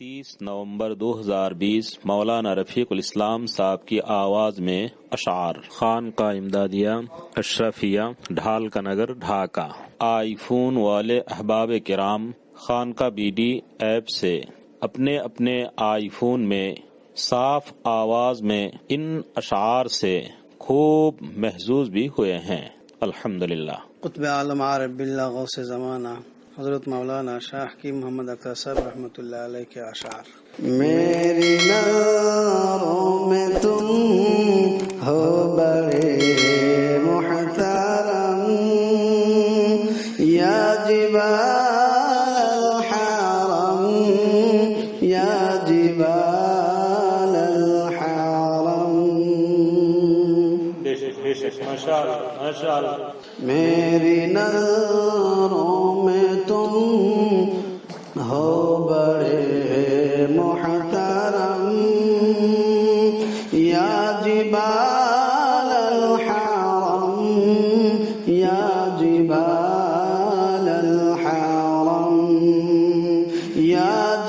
انتیس نومبر دو ہزار بیس مولانا رفیق الاسلام صاحب کی آواز میں اشعار۔ خان کا امدادیہ، اشرفیہ، ڈھال کا نگر، ڈھاکہ۔ آئی فون والے احباب کرام، خان کا بی ڈی ایپ سے اپنے اپنے آئی فون میں صاف آواز میں ان اشعار سے خوب محظوظ بھی ہوئے ہیں۔ الحمدللہ۔ قطب عالم عارف باللہ غوث زمانہ۔ حضرت مولانا شاہ کی محمد اختر صاحب رحمۃ اللہ علیہ کے اشعار۔ میری نظروں میں تم ہو بڑے محترم یا جبال الحرم یا جبال الحرم۔ میری نظروں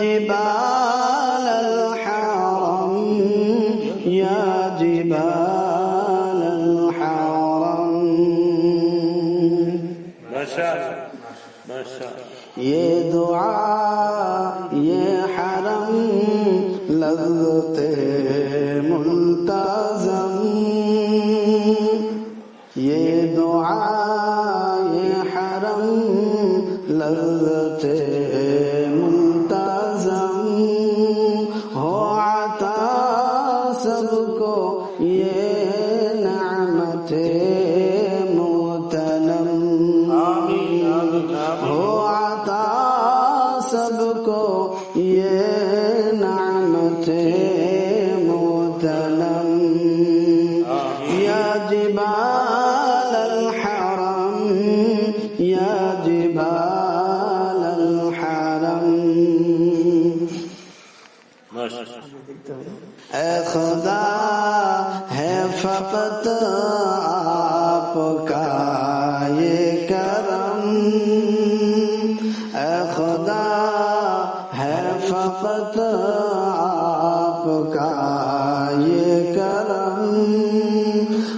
جبال الحرم يا جبال الحرم. ما شاء الله ما شاء الله. يا دعاء يا حرم لذت ملتزم. يا دعاء يا حرم لذت ہو عطا سب کو یہ نعمت متنم یا جبال الحرم یا جبال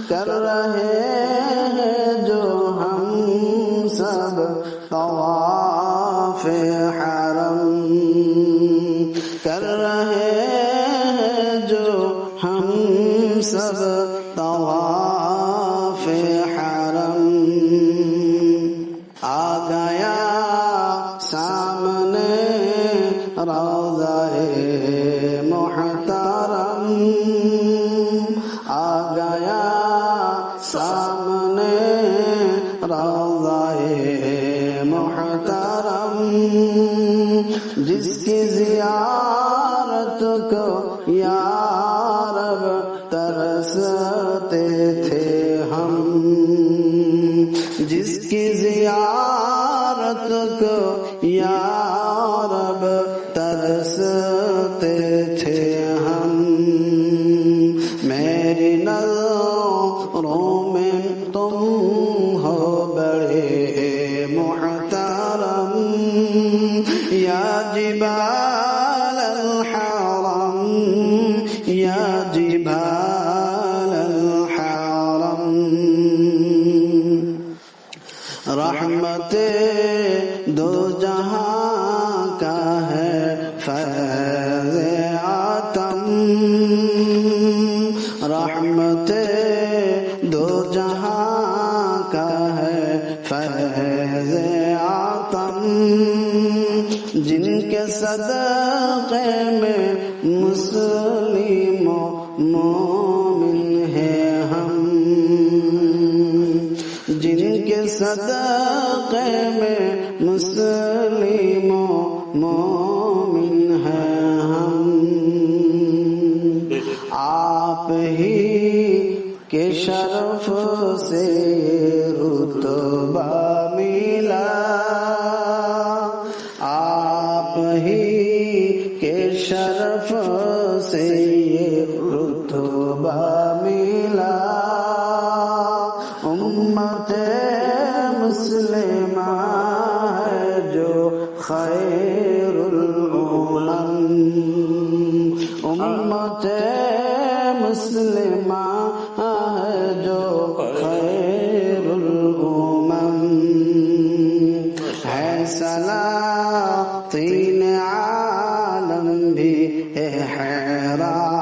کر رہے ہیں جو ہم سب طواف حرم کر رہے ہیں جو ہم سب طواف حرم آ گیا سامنے روضہ سامنے روضہ محترم جس کی زیارت کو یا رب ترستے تھے۔ رحمت دو جہاں کا ہے، فیض آتم۔ رحمت دو جہاں کا ہے، فیض آتم۔ جن کے صدقے میں مسلم و مومن صدقے میں مسلم و مومن ہے ہم۔ آپ ہی کے شرف سے رتبہ ملا۔ آپ ہی کے شرف سے رتبہ امت مسلمہ ہے جو خیر الامم ہے سلاطین عالم بھی حرام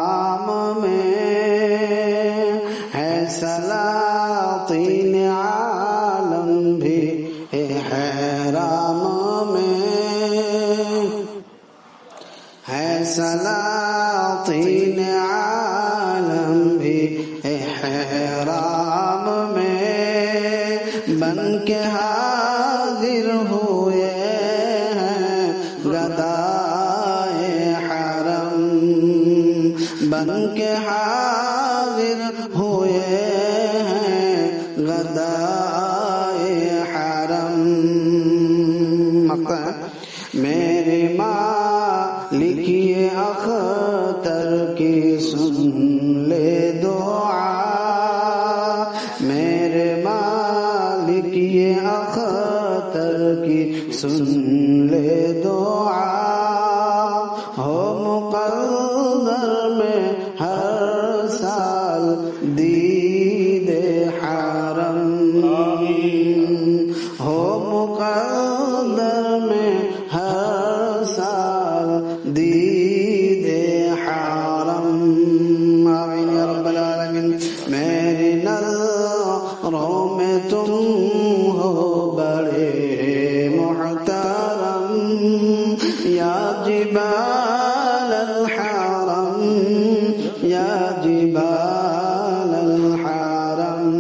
سلاطین عالم بھی حرام میں بن کے حاضر ہوئے ہیں۔ گدائے حرم بن کے حاضر ہوئے ہیں۔ گدائے لکھیے اختر کی سن لے دعا۔ میرے ماں لکھیے اختر کی سن جبال الحرم یا جبال الحرم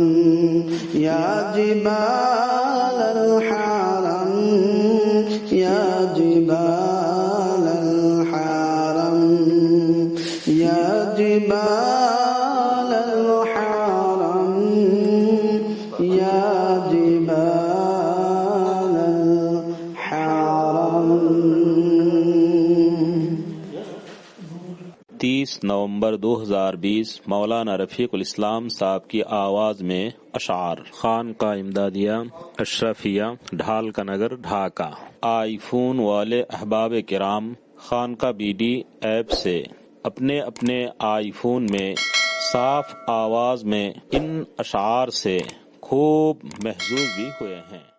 یا جبال الحرم یا نومبر دو ہزار بیس مولانا رفیق الاسلام صاحب کی آواز میں اشعار۔ خان کا امدادیہ، اشرفیہ، ڈھال کا نگر، ڈھاکہ۔ آئی فون والے احباب کرام، خان کا بی ڈی ایپ سے اپنے اپنے آئی فون میں صاف آواز میں ان اشعار سے خوب محظوظ بھی ہوئے ہیں۔